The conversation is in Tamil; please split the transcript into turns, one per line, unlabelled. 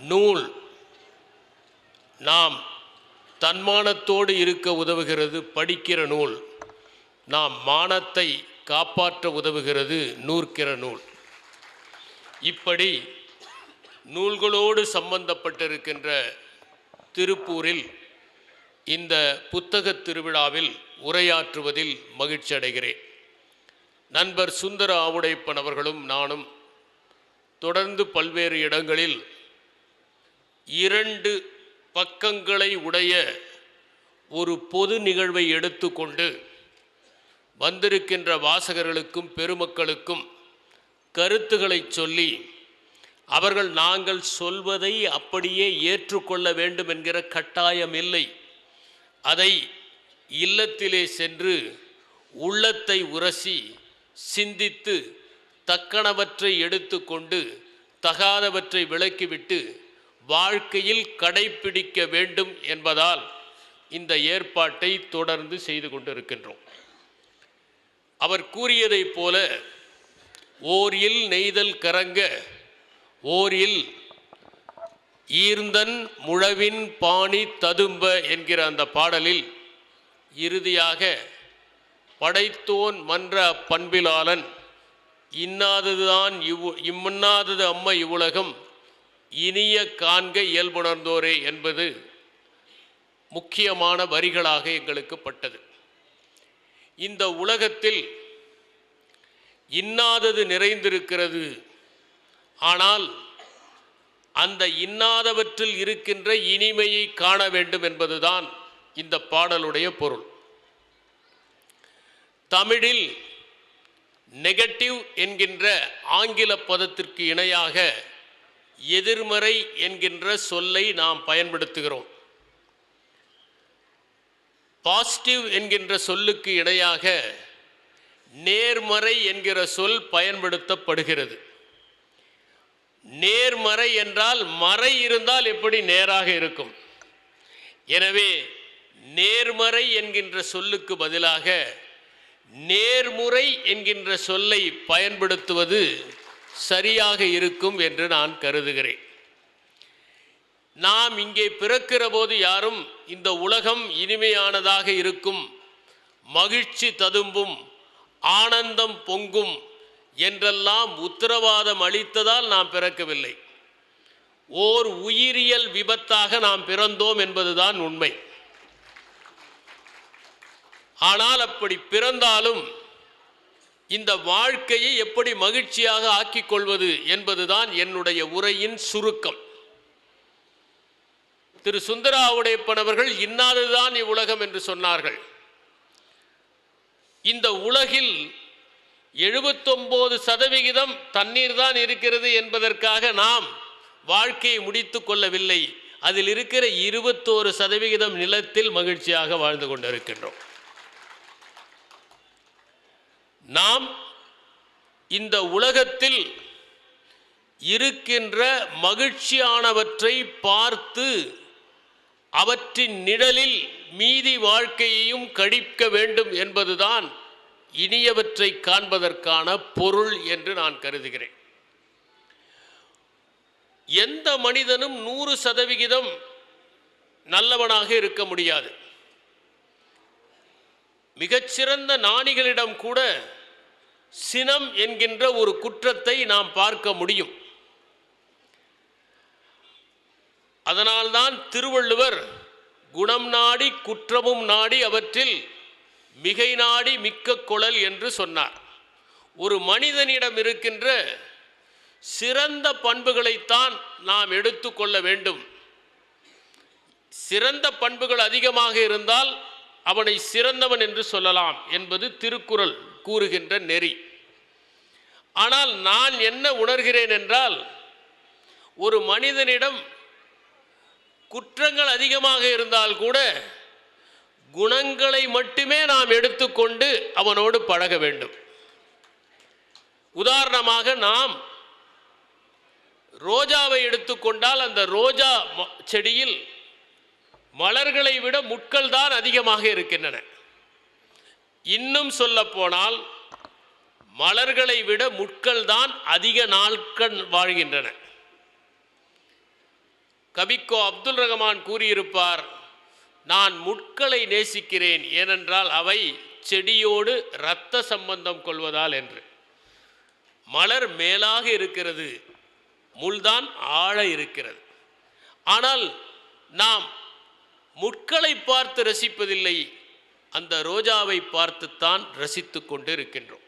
நூல் நாம் தன்மானத்தோடு இருக்க உதவுகிறது படிக்கிற நூல். நாம் மானத்தை காப்பாற்ற உதவுகிறது நூற்கிற நூல். இப்படி நூல்களோடு சம்பந்தப்பட்டிருக்கின்ற திருப்பூரில் இந்த புத்தகத் திருவிழாவில் உரையாற்றுவதில் மகிழ்ச்சி அடைகிறேன். நண்பர் சுந்தர ஆவுடைப்பன் அவர்களும் நானும் தொடர்ந்து பல்வேறு இடங்களில் இரண்டு பக்கங்களை உடைய ஒரு பொது நிகழ்வை எடுத்துக்கொண்டு வந்திருக்கின்ற வாசகர்களுக்கும் பெருமக்களுக்கும் கருத்துக்களை சொல்லி அவர்கள் நாங்கள் சொல்வதை அப்படியே ஏற்றுக்கொள்ள வேண்டும் என்கிற கட்டாயம் இல்லை. அதை இல்லத்திலே சென்று உள்ளத்தை உரசி சிந்தித்து தக்கனவற்றை எடுத்துக்கொண்டு தகாதவற்றை விலக்கிவிட்டு வாழ்க்கையில் கடைப்பிடிக்க வேண்டும் என்பதால் இந்த ஏற்பாட்டை தொடர்ந்து செய்து கொண்டிருக்கின்றோம். அவர் கூறியதைப் போல ஓரில் நெய்தல் கரங்க ஓரில் ஈர்ந்தன் முழவின் பாணி ததும்ப என்கிற அந்த பாடலில் இறுதியாக படைத்தோன் மன்ற பண்பிலாளன் இன்னாததுதான் இவ்வு இம்முன்னாதது அம்ம இவ்வுலகம் இனிய காண்க இயல்புணர்ந்தோரே என்பது முக்கியமான வரிகளாக எங்களுக்கு பட்டது. இந்த உலகத்தில் இன்னாதது நிறைந்திருக்கிறது. ஆனால் அந்த இன்னாதவற்றில் இருக்கின்ற இனிமையை காண வேண்டும் என்பதுதான் இந்த பாடலுடைய பொருள். தமிழில் நெகட்டிவ் என்கின்ற ஆங்கில பதத்திற்கு இணையாக எதிர்மறை என்கின்ற சொல்லை நாம் பயன்படுத்துகிறோம். பாசிட்டிவ் என்கின்ற சொல்லுக்கு இடையாக நேர்மறை என்கிற சொல் பயன்படுத்தப்படுகிறது. நேர்மறை என்றால் மறை இருந்தால் எப்படி நேராக இருக்கும்? எனவே நேர்மறை என்கின்ற சொல்லுக்கு பதிலாக நேர்முறை என்கின்ற சொல்லை பயன்படுத்துவது சரியாக இருக்கும் என்று நான் கருதுகிறேன். நாம் இங்கே பிறக்கிற போது யாரும் இந்த உலகம் இனிமையானதாக இருக்கும் மகிழ்ச்சி ததும்பும் ஆனந்தம் பொங்கும் என்றெல்லாம் உத்தரவாதம் அளித்ததால் நாம் பிறக்கவில்லை. ஓர் உயிரியல் விபத்தாக நாம் பிறந்தோம் என்பதுதான் உண்மை. ஆனால் அப்படி பிறந்தாலும் இந்த வாழ்க்கையை எப்படி மகிழ்ச்சியாக ஆக்கிக் கொள்வது என்பதுதான் என்னுடைய உரையின் சுருக்கம். திரு சுந்தராவுடையப்பன் அவர்கள் இன்னாதுதான் இவ்வுலகம் என்று சொன்னார்கள். இந்த உலகில் எழுபத்தொம்போது சதவிகிதம் தண்ணீர் தான் இருக்கிறது என்பதற்காக நாம் வாழ்க்கையை முடித்து கொள்ளவில்லை. அதில் இருக்கிற இருபத்தோரு சதவிகிதம் நிலத்தில் மகிழ்ச்சியாக வாழ்ந்து கொண்டிருக்கின்றோம். நாம் இந்த உலகத்தில் இருக்கின்ற மகிழ்ச்சியானவற்றை பார்த்து அவற்றின் நிழலில் மீதி வாழ்க்கையையும் கழிக்க வேண்டும் என்பதுதான் இனியவற்றை காண்பதற்கான பொருள் என்று நான் கருதுகிறேன். எந்த மனிதனும் நூறு சதவிகிதம் நல்லவனாக இருக்க முடியாது. மிகச்சிறந்த நாணிகளிடம் கூட சினம் என்கின்ற ஒரு குற்றத்தை நாம் பார்க்க முடியும். அதனால்தான் திருவள்ளுவர் குணம் நாடி குற்றமும் நாடி அவற்றில் மிகை நாடி மிக்க குழல் என்று சொன்னார். ஒரு மனிதனிடம் இருக்கின்ற சிறந்த பண்புகளைத்தான் நாம் எடுத்துக்கொள்ள வேண்டும். சிறந்த பண்புகள் அதிகமாக இருந்தால் அவனை சிறந்தவன் என்று சொல்லலாம் என்பது திருக்குறள் கூறுகின்ற நெறி. ஆனால் நான் என்ன உணர்கிறேன் என்றால் ஒரு மனிதனிடம் குற்றங்கள் அதிகமாக இருந்தால் கூட குணங்களை மட்டுமே நாம் எடுத்துக்கொண்டு அவனோடு பழக வேண்டும். உதாரணமாக நாம் ரோஜாவை எடுத்துக்கொண்டால் அந்த ரோஜா ம- செடியில் மலர்களை விட முட்கள் தான் அதிகமாக இருக்கின்றன. இன்னும் சொல்ல போனால் மலர்களை விட முட்கள் தான் அதிக நாட்கள் வாழ்கின்றன. கவிக்கோ அப்துல் ரஹமான் கூறியிருப்பார் நான் முட்களை நேசிக்கிறேன் ஏனென்றால் அவை செடியோடு இரத்த சம்பந்தம் கொள்வதால் என்று. மலர் மேலாக இருக்கிறது முள்தான் ஆழ இருக்கிறது. ஆனால் நாம் முட்களை பார்த்து ரசிப்பதில்லை அந்த ரோஜாவை பார்த்துத்தான் ரசித்து கொண்டு இருக்கின்றோம்